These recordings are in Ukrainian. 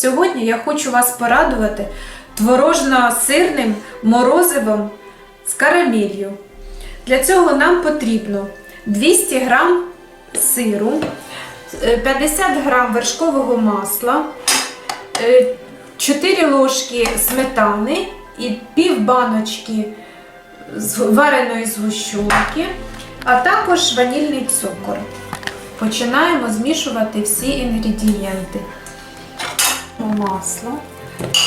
Сьогодні я хочу вас порадувати творожно-сирним морозивом з карамелью. Для цього нам потрібно 200 г сиру, е, 50 г вершкового масла, е, 4 ложки сметани і пів баночки вареної згущенки, а також ванільний цукор. Починаємо змішувати всі інгредієнти. Масло.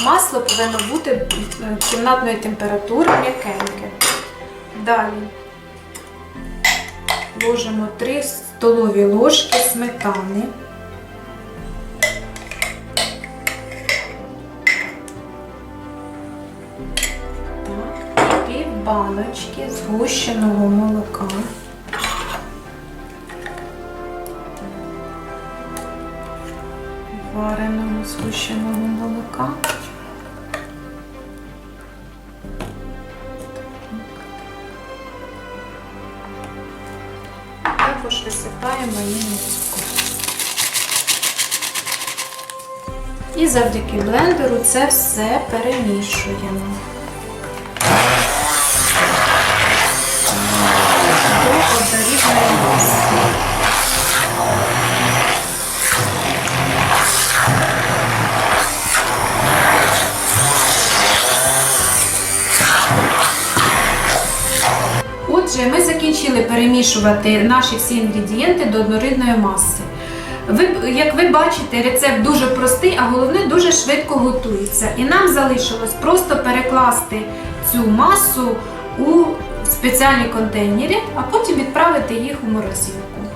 Масло повинно бути е, кімнатної температури м'якеньке. Далі ложимо 3 столові ложки сметани. Пів баночки згущеного молока. Вареного згущеного молока. Також висипаємо її цукор. І завдяки блендеру це все перемішуємо. Отже, ми закінчили перемішувати наші всі інгредієнти до однорідної маси. Ви, як ви бачите, рецепт дуже простий, а головне дуже швидко готується. І нам залишилось просто перекласти цю масу у спеціальні контейнери, а потім відправити їх у морозилку.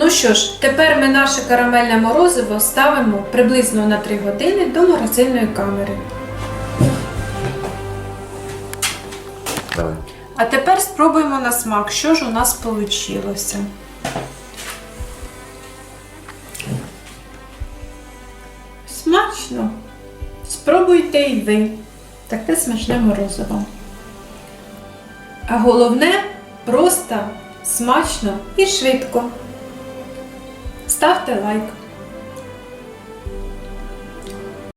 Ну що ж, тепер ми наше карамельне морозиво ставимо приблизно на 3 години до морозильної камери. Давай. А тепер спробуємо на смак, що ж у нас вийшло. Смачно! Спробуйте і ви. Таке смачне морозиво. А головне просто смачно і швидко. Ставте лайк.